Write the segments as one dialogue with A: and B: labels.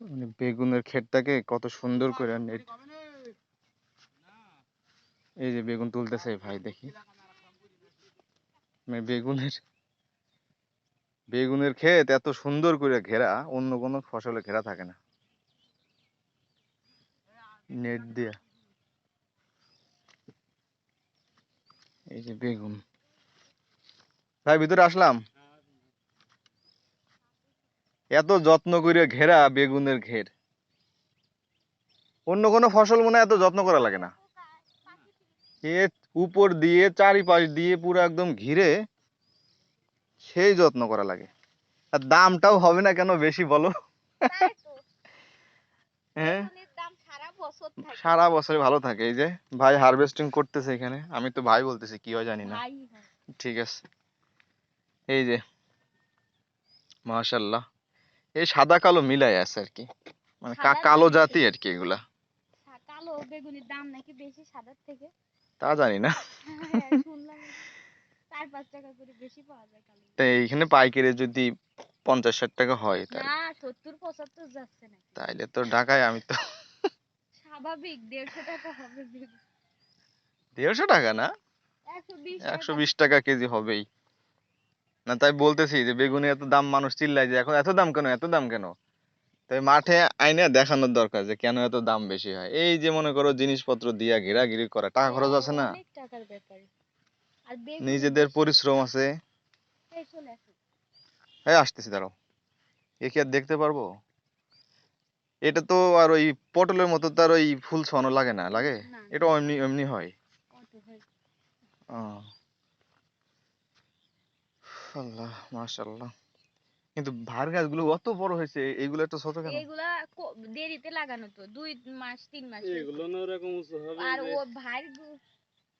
A: মানে বেগুনের ক্ষেতটাকে কত সুন্দর করে নেট এই যে বেগুন তুলতেছে ভাই দেখি। মানে বেগুনের বেগুনের ক্ষেত এত সুন্দর করে ঘেরা অন্য কোনো ফসলে ঘেরা থাকে না। নেট দিয়ে। এই যে বেগুন। ভাই ভিতরে আসলাম? এত যত্ন করে ঘেরা বেগুনের ঘের। অন্য কোনো ফসল মনে হয় এত যত্ন করা লাগে না। এ উপর দিয়ে চারিপাশ দিয়ে পুরো একদম ঘিরে সেই যত্ন করা লাগে। আর দামটাও হবে না কেন বেশি বলো? হ্যাঁ?
B: সারা বছর
A: বছরে ভালো থাকে। এই যে ভাই হারভেস্টিং করতেছে এখানে। আমি তো ভাই বলতেছি কি হয় জানি না। ঠিক আছে। এই যে মাশাল্লাহ। এই সাদা কালো মিলাই আছে আর কি। মানে কালো। জাতি আর কি এগুলা।
B: কালো বেগুনের দাম নাকি বেশি সাদার থেকে?
A: তা জানি না।
B: হ্যাঁ, শুনলাম। চার পাঁচ টাকা করে বেশি পাওয়া যায় কালো
A: তো এইখানে পাইকারি যদি পঞ্চাশ ষাট টাকা হয় তাহলে
B: না সত্তর পঁচাত্তর যাচ্ছে না
A: তাইলে তো ঢাকায় আমি তো
B: স্বাভাবিক দেড়শো টাকা হবে
A: দেড়শো টাকা না?
B: একশো বিশ
A: টাকা কেজি হবেই। না তাই বলতেছি যে বেগুনে এত দাম মানুষ চিল্লায় যে এখন এত দাম কেন এত দাম কেন? তাই মাঠে আইনে দেখানোর দরকার যে কেন এত দাম বেশি হয়। এই যে মনে করো জিনিসপত্র দিয়া ঘেরাঘিরি করা টাকা খরচ আছে না?
B: অনেক টাকার ব্যাপার। আর বেগুন
A: নিজেদের পরিশ্রম আছে।
B: এই চলে আসো।
A: হ্যাঁ আসতেছি দাঁড়াও। এ কি আর দেখতে পারব? এটা তো আর ওই পটলের মতো তার ওই ফুল ছড়ানো লাগে না লাগে?
B: না।
A: এটা এমনি এমনি হয়।
B: হয়?
A: ও। আল্লাহ মাশাআল্লাহ। কিন্তু ভার গাছগুলো অত বড় হয়েছে এইগুলো এত ছোট কেন?
B: এগুলা কো- দেরিতে লাগানো তো দুই মাস তিন মাস।
C: এগুলো না ওরকম উঁচু হবে
B: আর ও ভাই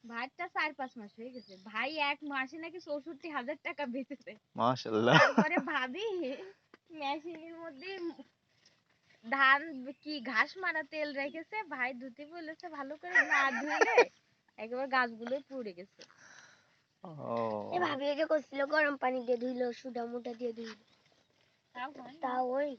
B: ভাইটা চার পাঁচ মাস হয়ে গেছে। ভাই এক মাসে নাকি চৌষট্টি হাজার টাকা বেচেছে।
A: মাশাআল্লাহ।
B: তারপরে ভাবি মেশিনের মধ্যে ধান কি ঘাস মারা তেল রেখেছে ভাই ধুতে বলেছে ভালো করে না ধুলে একেবারে গাছগুলো পুড়ে গেছে।
D: এ ভাবি যে করছিল গরম পানি দিয়ে ধুইলো সুডা মুটা দিয়ে ধুইলো।
B: তাও হয়
D: ওই